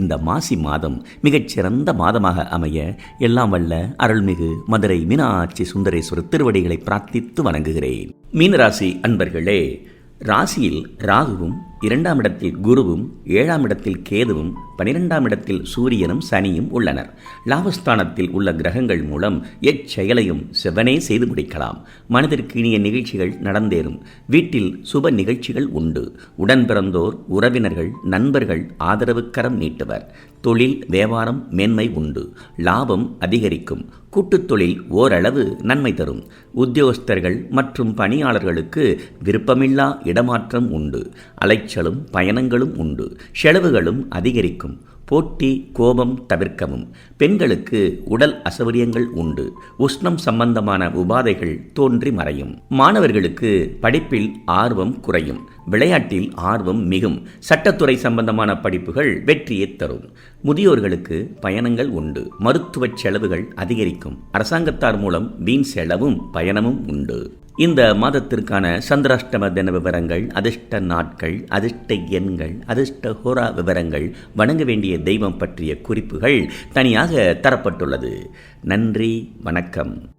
இந்த மாசி மாதம் மிகச்சிறந்த மாதமாக அமைய எல்லாம் வல்ல அருள்மிகு மதுரை மீனாட்சி சுந்தரேஸ்வரர் திருவடிகளை பிரார்த்தித்து வணங்குகிறேன். மீனராசி அன்பர்களே ராசியில் ராகுவும் இரண்டாம் இடத்தில் குருவும் ஏழாம் இடத்தில் கேதுவும் பனிரெண்டாம் இடத்தில் சூரியனும் சனியும் உள்ளனர். லாபஸ்தானத்தில் உள்ள கிரகங்கள் மூலம் எச்செயலையும் செவனே செய்து முடிக்கலாம். மனதிற்கு இனிய நிகழ்ச்சிகள் நடந்தேறும். வீட்டில் சுப நிகழ்ச்சிகள் உண்டு. உடன் பிறந்தோர் உறவினர்கள் நண்பர்கள் ஆதரவுக்கரம் நீட்டுவர். தொழில் வியாபாரம் மேன்மை உண்டு. லாபம் அதிகரிக்கும். கூட்டுத் தொழில் ஓரளவு நன்மை தரும். உத்தியோகஸ்தர்கள் மற்றும் பணியாளர்களுக்கு விருப்பமில்லா இடமாற்றம் உண்டு. அலைச்சலும் பயணங்களும் உண்டு. செலவுகளும் அதிகரிக்கும். போட்டி கோபம் தவிர்க்கவும். பெண்களுக்கு உடல் அசௌரியங்கள் உண்டு. உஷ்ணம் சம்பந்தமான உபாதைகள் தோன்றி மறையும். மாணவர்களுக்கு படிப்பில் ஆர்வம் குறையும். விளையாட்டில் ஆர்வம் மிகும். சட்டத்துறை சம்பந்தமான படிப்புகள் வெற்றியை தரும். முதியோர்களுக்கு பயணங்கள் உண்டு. மருத்துவ செலவுகள் அதிகரிக்கும். அரசாங்கத்தார் மூலம் வீண் செலவும் பயணமும் உண்டு. இந்த மாதத்திற்கான சந்திராஷ்டம தின விவரங்கள் அதிர்ஷ்ட நாட்கள் அதிர்ஷ்ட எண்கள் அதிர்ஷ்ட ஹோரா விவரங்கள் வணங்க வேண்டிய தெய்வம் பற்றிய குறிப்புகள் தனியாக தரப்பட்டுள்ளது. நன்றி வணக்கம்.